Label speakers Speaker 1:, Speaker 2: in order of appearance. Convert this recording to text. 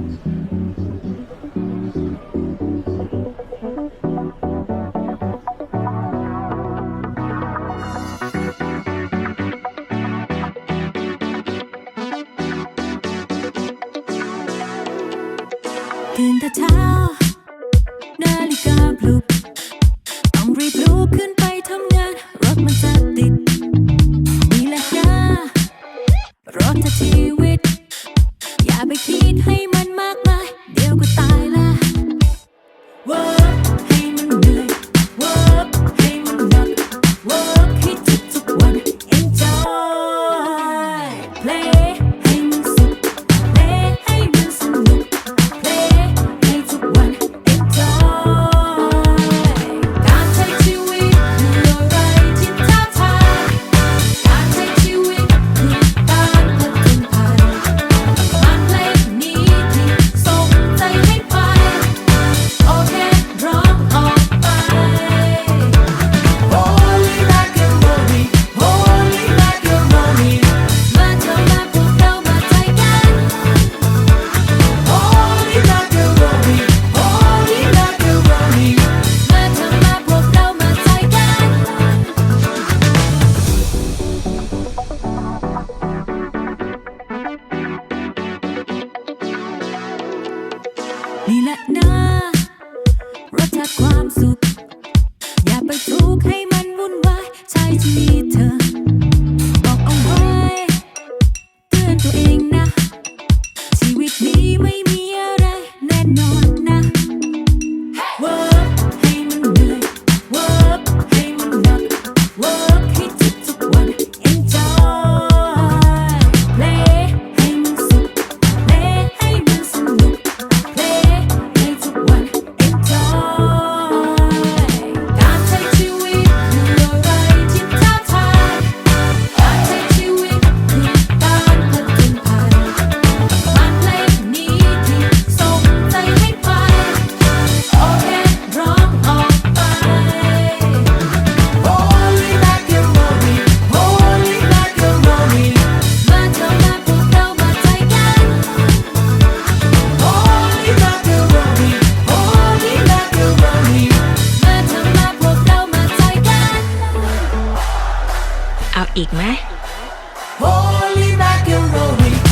Speaker 1: ตื่นแต่เช้านาฬิกาปลุกต้องรีบลุกขึ้นไปทำงานรถมันจะ ไปคิดให้มันมากมาย เดี๋ยวก็ตายละวอกให้มันเหนื่อยวอกให้มันหนักวอกให้ทุกๆวัน enjoy play นี่แหละนะรสชาติความสุข อย่าไปทุกให้มันวุ่นวายใช้ชีวิตเธอ บอกเอาไว้เตือนตัวเองนะ ชีวิตนี้ไม่มี Holy macaroni